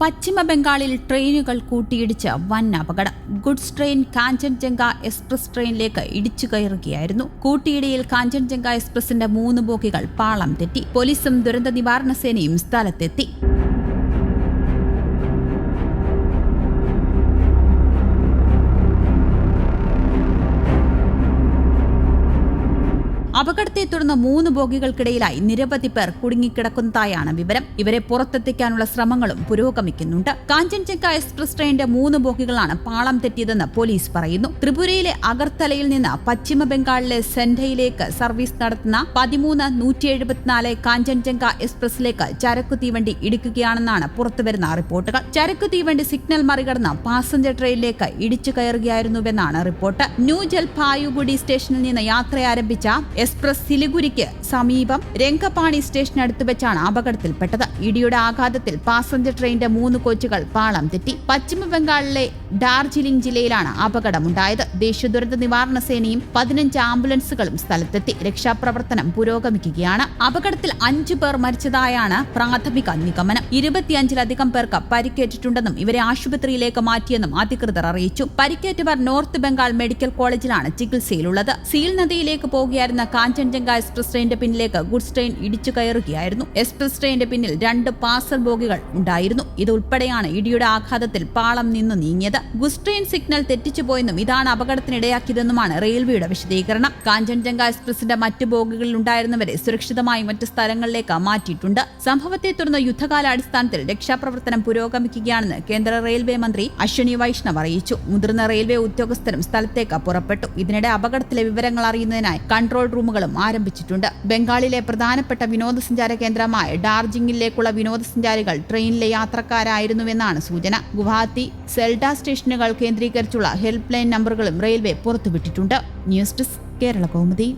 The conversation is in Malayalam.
പശ്ചിമ ബംഗാളിൽ ട്രെയിനുകൾ കൂട്ടിയിടിച്ച് വൻ അപകടം. ഗുഡ്സ് ട്രെയിൻ കാഞ്ചൻജംഗ എക്സ്പ്രസ് ട്രെയിനിലേക്ക് ഇടിച്ചു കയറുകയായിരുന്നു. കൂട്ടിയിടിയിൽ കാഞ്ചൻജംഗ എക്സ്പ്രസിന്റെ മൂന്ന് ബോഗികൾ പാളം തെറ്റി. പോലീസും ദുരന്ത നിവാരണ സേനയും സ്ഥലത്തെത്തി. അപകടത്തെ തുടർന്ന് മൂന്ന് ബോഗികൾക്കിടയിലായി നിരവധി പേർ കുടുങ്ങിക്കിടക്കുന്നതായാണ് വിവരം. ഇവരെ പുറത്തെത്തിക്കാനുള്ള ശ്രമങ്ങളും പുരോഗമിക്കുന്നുണ്ട്. കാഞ്ചൻജംഗ എക്സ്പ്രസ് ട്രെയിനിന്റെ മൂന്ന് ബോഗികളാണ് പാളം തെറ്റിയതെന്ന് പോലീസ് പറയുന്നു. ത്രിപുരയിലെ അഗർത്തലയിൽ നിന്ന് പശ്ചിമ ബംഗാളിലെ സെൻഡയിലേക്ക് സർവീസ് നടത്തുന്ന പതിമൂന്ന് നൂറ്റി എഴുപത്തിനാല് കാഞ്ചൻജംഗ എക്സ്പ്രസിലേക്ക് ചരക്കു തീവണ്ടി ഇടിക്കുകയാണെന്നാണ് പുറത്തുവരുന്ന റിപ്പോർട്ടുകൾ. ചരക്കു തീവണ്ടി സിഗ്നൽ മറികടന്ന് പാസഞ്ചർ ട്രെയിനിലേക്ക് ഇടിച്ചു കയറുകയായിരുന്നുവെന്നാണ് റിപ്പോർട്ട്. ന്യൂ ജൽപായുഗുഡി സ്റ്റേഷനിൽ നിന്ന് യാത്ര ആരംഭിച്ച എക്സ്പ്രസ് സിലിഗുരിക്ക് സമീപം രംഗപാണി സ്റ്റേഷനടുത്ത് വെച്ചാണ് അപകടത്തിൽപ്പെട്ടത്. ഇടിയുടെ ആഘാതത്തിൽ പാസഞ്ചർ ട്രെയിനിന്റെ മൂന്ന് കോച്ചുകൾ പാളം തെറ്റി. പശ്ചിമ ബംഗാളിലെ ഡാർജിലിംഗ് ജില്ലയിലാണ് അപകടമുണ്ടായത്. ദേശീയ ദുരന്ത നിവാരണ സേനയും പതിനഞ്ച് ആംബുലൻസുകളും സ്ഥലത്തെത്തി. രക്ഷാപ്രവർത്തനം പുരോഗമിക്കുകയാണ്. അപകടത്തിൽ അഞ്ചു പേർ മരിച്ചതായാണ് പ്രാഥമിക നിഗമനം. ഇരുപത്തിയഞ്ചിലധികം പേർക്ക് പരിക്കേറ്റിട്ടുണ്ടെന്നും ഇവരെ ആശുപത്രിയിലേക്ക് മാറ്റിയെന്നും അധികൃതർ അറിയിച്ചു. പരിക്കേറ്റവർ നോർത്ത് ബംഗാൾ മെഡിക്കൽ കോളേജിലാണ് ചികിത്സയിലുള്ളത്. സീൽ നദിയിലേക്ക് പോകുകയായിരുന്ന കാഞ്ചൻജംഗ എക്സ്പ്രസ് ട്രെയിനിന്റെ പിന്നിലേക്ക് ഗുഡ്സ് ട്രെയിൻ ഇടിച്ചു കയറുകയായിരുന്നു. എക്സ്പ്രസ് ട്രെയിനിന്റെ പിന്നിൽ രണ്ട് പാർസൽ ബോഗികൾ ഉണ്ടായിരുന്നു. ഇത് ഉൾപ്പെടെയാണ് ഇടിയുടെ ആഘാതത്തിൽ പാളം നിന്ന് നീങ്ങിയത്. ഗുഡ്സ് ട്രെയിൻ സിഗ്നൽ തെറ്റിച്ചുപോയെന്നും ഇതാണ് അപകടത്തിനിടയാക്കിയതെന്നുമാണ് റെയിൽവേയുടെ വിശദീകരണം. കാഞ്ചൻജംഗ എക്സ്പ്രസിന്റെ മറ്റ് ബോഗികളിൽ ഉണ്ടായിരുന്നവരെ സുരക്ഷിതമായി മറ്റ് സ്ഥലങ്ങളിലേക്ക് മാറ്റിയിട്ടുണ്ട്. സംഭവത്തെ തുടർന്ന് യുദ്ധകാലാടിസ്ഥാനത്തിൽ രക്ഷാപ്രവർത്തനം പുരോഗമിക്കുകയാണെന്ന് കേന്ദ്ര റെയിൽവേ മന്ത്രി അശ്വനി വൈഷ്ണവ് അറിയിച്ചു. മുതിർന്ന റെയിൽവേ ഉദ്യോഗസ്ഥരും സ്ഥലത്തേക്ക് പുറപ്പെട്ടു. ഇതിനിടെ അപകടത്തിലെ വിവരങ്ങൾ അറിയുന്നതിനായി കൺട്രോൾ റൂമുകളും ആരംഭിച്ചിട്ടുണ്ട്. ബംഗാളിലെ പ്രധാനപ്പെട്ട വിനോദസഞ്ചാര കേന്ദ്രമായ ഡാർജിംഗിലേക്കുള്ള വിനോദസഞ്ചാരികൾ ട്രെയിനിലെ യാത്രക്കാരായിരുന്നുവെന്നാണ് സൂചന. ഗുവാഹത്തി സെൽഡ സ്റ്റേഷനുകൾ കേന്ദ്രീകരിച്ചുള്ള ഹെൽപ്പ് ലൈൻ നമ്പറുകളും railway പുറത്തുവിട്ടിട്ടുണ്ട്. News desk Kerala Kaumudi.